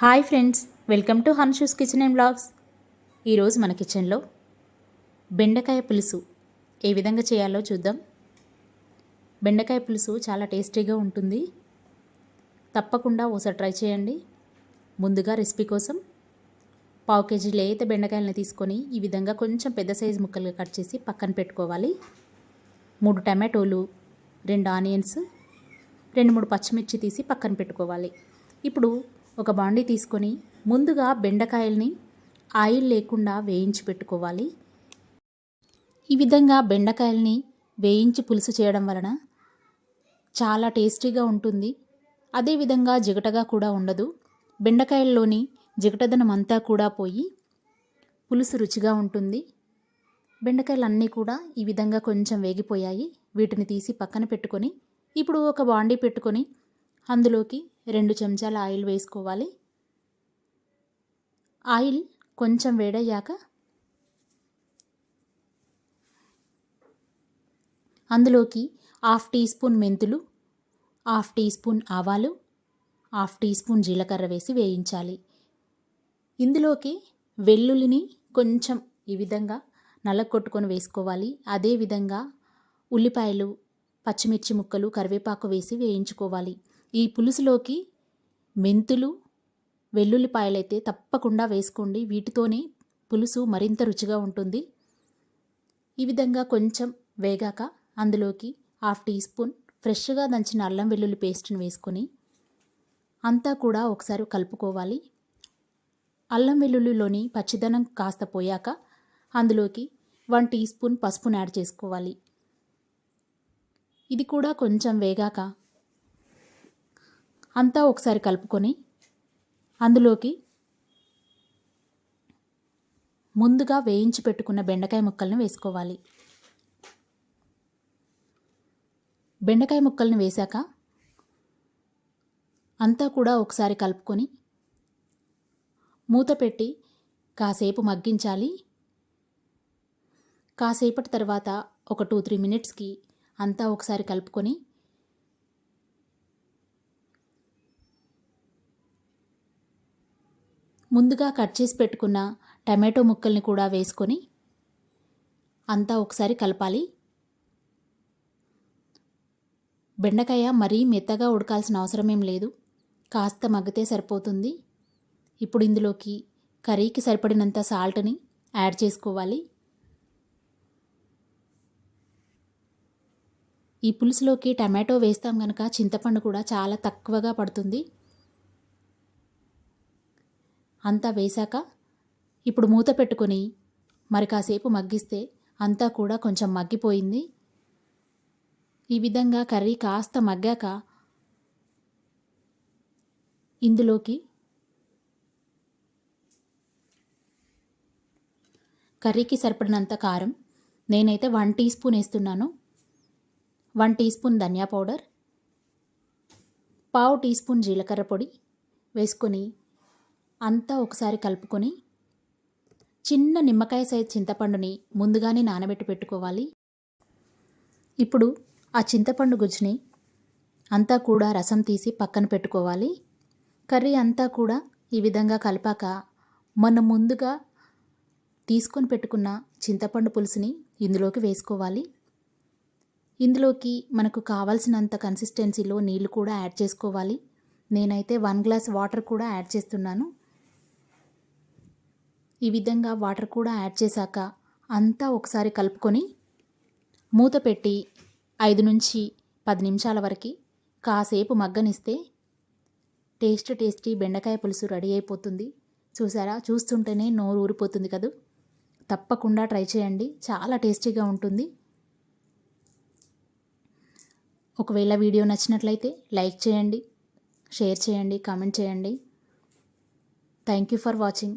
Hi friends welcome to Hanshu's kitchen and blogs. ఈరోజు మన కిచెన్లో బెండకాయ పులుసు ఏ విధంగా చేయాలో చూద్దాం. బెండకాయ పులుసు చాలా టేస్టీగా ఉంటుంది. తప్పకుండా ఒకసారి ట్రై చేయండి. ముందుగా రెసిపీ కోసం పావు కేజీ లేత బెండకాయలని తీసుకొని ఈ విధంగా కొంచెం పెద్ద సైజు ముక్కలుగా కట్ చేసి పక్కన పెట్టుకోవాలి. మూడు టమాటోలు రెండు ఆనియన్స్ రెండు మూడు పచ్చిమిర్చి తీసి పక్కన పెట్టుకోవాలి. ఇప్పుడు ఒక బాండీ తీసుకొని ముందుగా బెండకాయల్ని ఆయిల్ లేకుండా వేయించి పెట్టుకోవాలి. ఈ విధంగా బెండకాయల్ని వేయించి పులుసు చేయడం వలన చాలా టేస్టీగా ఉంటుంది. అదేవిధంగా జిగటగా కూడా ఉండదు. బెండకాయల్లోని జిగటదనం అంతా కూడా పోయి పులుసు రుచిగా ఉంటుంది. బెండకాయలు అన్నీ కూడా ఈ విధంగా కొంచెం వేగిపోయాయి. వీటిని తీసి పక్కన పెట్టుకొని ఇప్పుడు ఒక బాండీ పెట్టుకొని అందులోకి రెండు చెంచాల ఆయిల్ వేసుకోవాలి. ఆయిల్ కొంచెం వేడయ్యాక అందులోకి హాఫ్ టీ స్పూన్ మెంతులు హాఫ్ టీ స్పూన్ ఆవాలు హాఫ్ టీ స్పూన్ జీలకర్ర వేసి వేయించాలి. ఇందులోకి వెల్లుల్లిని కొంచెం ఈ విధంగా నల్లకొట్టుకొని వేసుకోవాలి. అదేవిధంగా ఉల్లిపాయలు పచ్చిమిర్చి ముక్కలు కరివేపాకు వేసి వేయించుకోవాలి. ఈ పులుసులోకి మెంతులు వెల్లుల్లిపాయలైతే తప్పకుండా వేసుకోండి. వీటితోనే పులుసు మరింత రుచిగా ఉంటుంది. ఈ విధంగా కొంచెం వేగాక అందులోకి హాఫ్ టీ స్పూన్ ఫ్రెష్గా దంచిన అల్లం వెల్లుల్లి పేస్ట్ని వేసుకొని అంతా కూడా ఒకసారి కలుపుకోవాలి. అల్లం వెల్లుల్లిలోని పచ్చిదనం కాస్త పోయాక అందులోకి వన్ టీ స్పూన్ పసుపును యాడ్ చేసుకోవాలి. ఇది కూడా కొంచెం వేగాక అంతా ఒకసారి కలుపుకొని అందులోకి ముందుగా వేయించి పెట్టుకున్న బెండకాయ ముక్కల్ని వేసుకోవాలి. బెండకాయ ముక్కల్ని వేశాక అంతా కూడా ఒకసారి కలుపుకొని మూత పెట్టి కాసేపు మగ్గించాలి. కాసేపటి తర్వాత ఒక టూ త్రీ మినిట్స్కి అంతా ఒకసారి కలుపుకొని ముందుగా కట్ చేసి పెట్టుకున్న టమాటో ముక్కల్ని కూడా వేసుకొని అంతా ఒకసారి కలపాలి. బెండకాయ మరీ మెత్తగా ఉడకాల్సిన అవసరం ఏం లేదు. కాస్త మగ్గితే సరిపోతుంది. ఇప్పుడు ఇందులోకి కర్రీకి సరిపడినంత సాల్ట్ని యాడ్ చేసుకోవాలి. ఈ పులుసులోకి టమాటో వేస్తాం కనుక చింతపండు కూడా చాలా తక్కువగా పడుతుంది. అంతా వేశాక ఇప్పుడు మూత పెట్టుకొని మరి కాసేపు మగ్గిస్తే అంతా కూడా కొంచెం మగ్గిపోయింది. ఈ విధంగా కర్రీ కాస్త మగ్గాక ఇందులోకి కర్రీకి సరిపడినంత కారం నేనైతే వన్ టీ స్పూన్ వేస్తున్నాను. వన్ టీ స్పూన్ ధనియా పౌడర్ పావు టీ స్పూన్ జీలకర్ర పొడి వేసుకొని అంతా ఒకసారి కలుపుకొని చిన్న నిమ్మకాయ సైజ్ చింతపండుని ముందుగానే నానబెట్టి పెట్టుకోవాలి. ఇప్పుడు ఆ చింతపండు గుజ్జుని అంతా కూడా రసం తీసి పక్కన పెట్టుకోవాలి. కర్రీ అంతా కూడా ఈ విధంగా కలిపాక మనం ముందుగా తీసుకొని పెట్టుకున్న చింతపండు పులుసుని ఇందులోకి వేసుకోవాలి. ఇందులోకి మనకు కావాల్సినంత కన్సిస్టెన్సీలో నీళ్ళు కూడా యాడ్ చేసుకోవాలి. నేనైతే వన్ గ్లాస్ వాటర్ కూడా యాడ్ చేస్తున్నాను. ఈ విధంగా వాటర్ కూడా యాడ్ చేశాక అంతా ఒకసారి కలుపుకొని మూత పెట్టి ఐదు నుంచి పది నిమిషాల వరకు కాసేపు మగ్గనిస్తే టేస్ట్ టేస్టీ బెండకాయ పులుసు రెడీ అయిపోతుంది. చూసారా? చూస్తుంటేనే నోరు ఊరిపోతుంది కదూ? తప్పకుండా ట్రై చేయండి. చాలా టేస్టీగా ఉంటుంది. ఒకవేళ వీడియో నచ్చినట్లయితే లైక్ చేయండి షేర్ చేయండి కామెంట్ చేయండి. Thank you for watching.